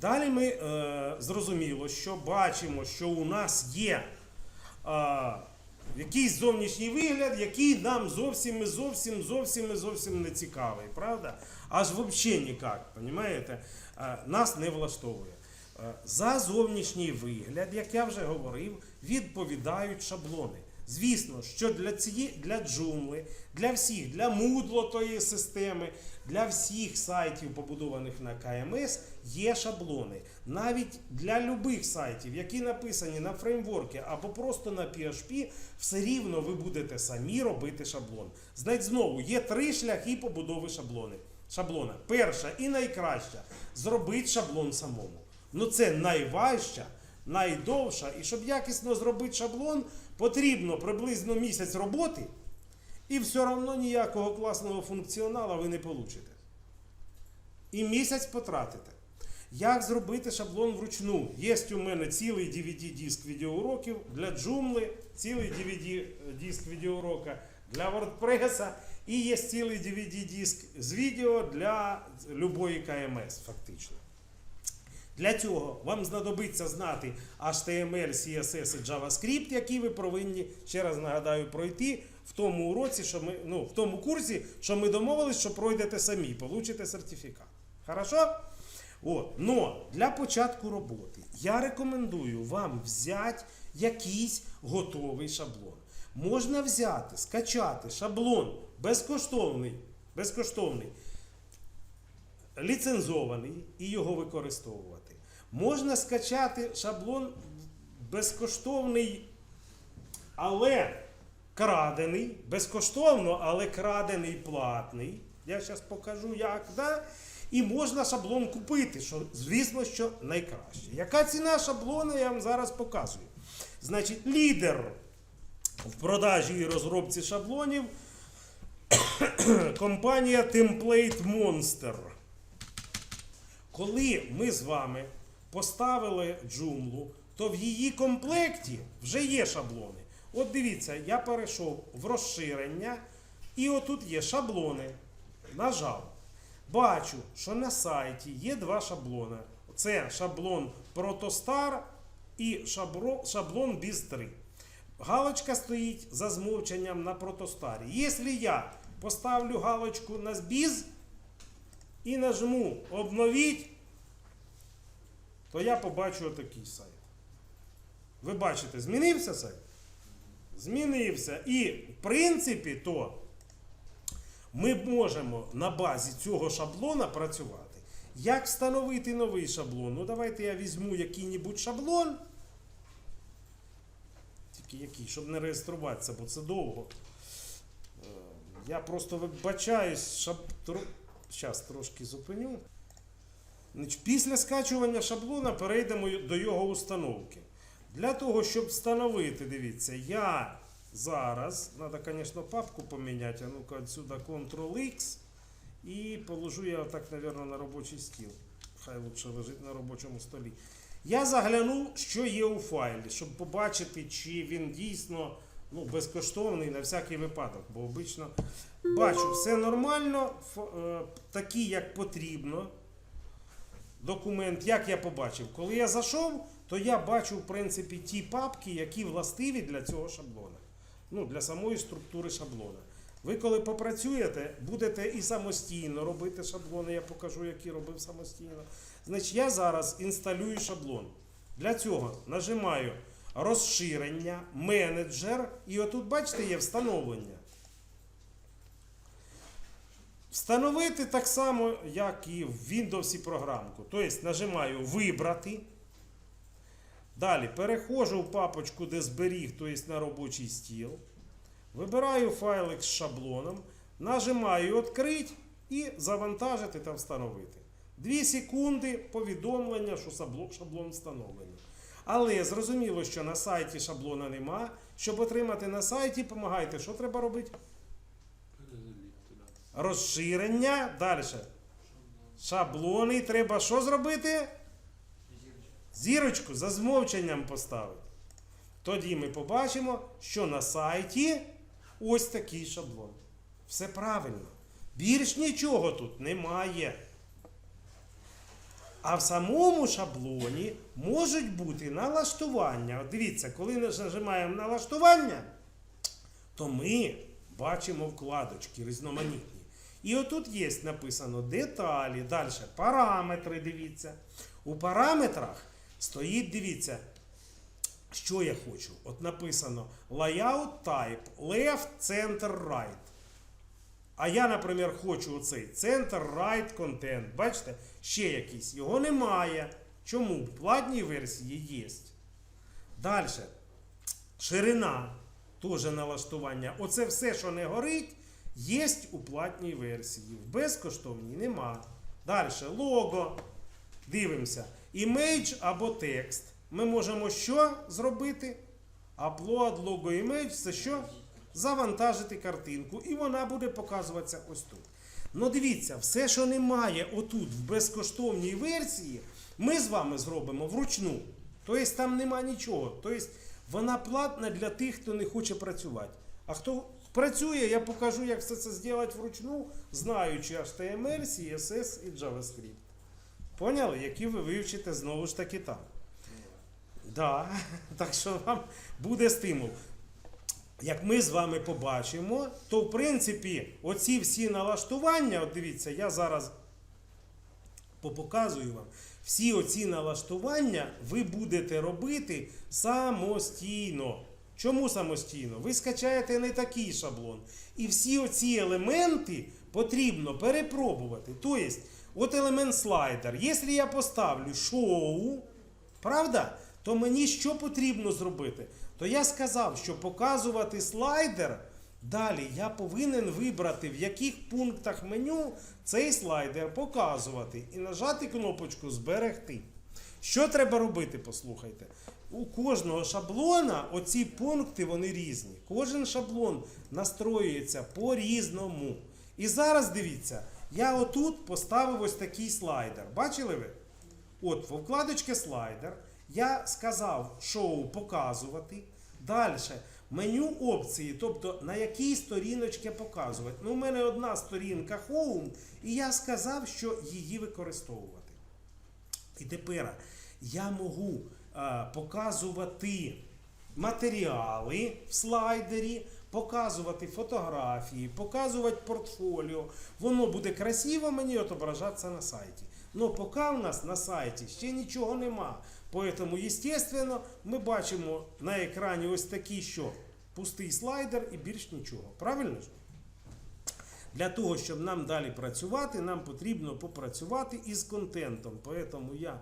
Далі ми е, зрозуміло, що бачимо, що у нас є е, якийсь зовнішній вигляд, який нам зовсім і зовсім зовсім і зовсім не цікавий, правда? Аж взагалі ніяк, розумієте? Е, нас не влаштовує. Е, за зовнішній вигляд, як я вже говорив, відповідають шаблони. Звісно, що для цієї для джумли, для всіх, для мудло тої системи, для всіх сайтів, побудованих на КМС, є шаблони. Навіть для любих сайтів, які написані на фреймворки або просто на PHP, все рівно ви будете самі робити шаблон. Знаєте, знову є три шляхи побудови шаблони. шаблона. Перша і найкраща зробити шаблон самому. Ну це найважча, найдовша. І щоб якісно зробити шаблон, потрібно приблизно місяць роботи, і все одно ніякого класного функціонала ви не получите. І місяць потратите. Як зробити шаблон вручну? Є у мене цілий DVD-диск відеоуроків для джумли, цілий DVD-диск відеоурока для WordPress, і є цілий DVD-диск з відео для любої КМС, фактично. Для цього вам знадобиться знати HTML, CSS і JavaScript, які ви повинні, ще раз нагадаю, пройти в тому уроці, що ми, ну, в тому курсі, що ми домовились, що пройдете самі, получите сертифікат. Хорошо? От. Но для початку роботи я рекомендую вам взяти якийсь готовий шаблон. Можна взяти, скачати шаблон безкоштовний, безкоштовний ліцензований і його використовувати. Можна скачати шаблон безкоштовний, але крадений, безкоштовно, але крадений платний. Я зараз покажу, як. Да? І можна шаблон купити, що, звісно, що найкраще. Яка ціна шаблону, я вам зараз показую. Значить, лідер в продажі і розробці шаблонів компанія Template Monster. Коли ми з вами поставили джумлу, то в її комплекті вже є шаблони. От дивіться, я перейшов в розширення, і отут є шаблони. Нажав. Бачу, що на сайті є два шаблони. Це шаблон Protostar і шаблон biz 3. Галочка стоїть за змовченням на протостарі. Якщо я поставлю галочку на біз і нажму обновіть, то я побачу отакий сайт. Ви бачите, змінився сайт? Змінився. І в принципі, то ми можемо на базі цього шаблона працювати. Як встановити новий шаблон? Ну, давайте я візьму який-небудь шаблон. Тільки який, щоб не реєструватися, бо це довго. Е, Я просто вибачаюсь, щоб. Зараз трошки зупиню. Після скачування шаблона перейдемо до його установки. Для того, щоб встановити, дивіться, я зараз, треба, звісно, папку поміняти, а ну-ка отсюда Ctrl-X і положу я отак, мабуть, на робочий стіл. Хай лучше лежить на робочому столі. Я загляну, що є у файлі, щоб побачити, чи він дійсно ну, безкоштовний на всякий випадок. Бо обично бачу, все нормально, е, такий, як потрібно. Документ, як я побачив, коли я зайшов, то я бачу, в принципі, ті папки, які властиві для цього шаблона. Ну, для самої структури шаблона. Ви коли попрацюєте, будете і самостійно робити шаблони, я покажу, які робив самостійно. Значить, я зараз інсталюю шаблон. Для цього нажимаю розширення, менеджер, і отут, бачите, є встановлення. Встановити так само, як і в Windows програмку. Тобто нажимаю Вибрати. Далі переходжу в папочку, де зберіг, тобто на робочий стіл. Вибираю файлик з шаблоном, нажимаю Відкрити і завантажити та встановити. Дві секунди повідомлення, що шаблон встановлено. Але зрозуміло, що на сайті шаблона нема. Щоб отримати на сайті, помагайте, що треба робити? Розширення. Далі. Шаблони. Треба що зробити? Зірочку за змовченням поставити. Тоді ми побачимо, що на сайті ось такий шаблон. Все правильно. Більш нічого тут немає. А в самому шаблоні можуть бути налаштування. От дивіться, коли нажимаємо налаштування, то ми бачимо вкладочки різноманітні. І отут є написано деталі, далі параметри, дивіться. У параметрах стоїть, дивіться, що я хочу. От написано layout type, left, center, right. А я, наприклад, хочу оцей центр right content. Бачите, ще якийсь. Його немає. Чому? В платній версії є. Далі. Ширина. Теж налаштування. Оце все, що не горить, є у платній версії. В безкоштовній нема. Далі. Лого. Дивимося. Імейдж або текст. Ми можемо що зробити? Upload logo image це що? Завантажити картинку, і вона буде показуватися ось тут. Ну дивіться, все, що немає отут в безкоштовній версії, ми з вами зробимо вручну. Тобто там нема нічого. Тобто вона платна для тих, хто не хоче працювати. А хто працює, я покажу, як все це зробити вручну, знаючи HTML, CSS і JavaScript. Поняли, які ви вивчите знову ж таки там. Да, так що вам буде стимул. Як ми з вами побачимо, то в принципі оці всі налаштування, от дивіться, я зараз попоказую вам, всі оці налаштування ви будете робити самостійно. Чому самостійно? Ви скачаєте не такий шаблон. І всі оці елементи потрібно перепробувати. Тобто, от елемент слайдер. Якщо я поставлю шоу, правда? То мені що потрібно зробити? То я сказав, що показувати слайдер. Далі я повинен вибрати, в яких пунктах меню цей слайдер показувати і нажати кнопочку Зберегти. Що треба робити, послухайте. У кожного шаблона оці пункти вони різні. Кожен шаблон настроюється по-різному. І зараз дивіться, я отут поставив ось такий слайдер. Бачили ви? От, во вкладочці слайдер. Я сказав шоу показувати. Далі меню опції, тобто на якій сторіночці показувати. Ну, у мене одна сторінка Home, і я сказав, що її використовувати. І тепер я можу е, показувати матеріали в слайдері, показувати фотографії, показувати портфоліо. Воно буде красиво мені отображатися на сайті. Но поки в нас на сайті ще нічого нема. Поэтому, естественно, ми бачимо на екрані ось такий що пустий слайдер і більш нічого. Правильно ж? Для того, щоб нам далі працювати, нам потрібно попрацювати із контентом. Поэтому я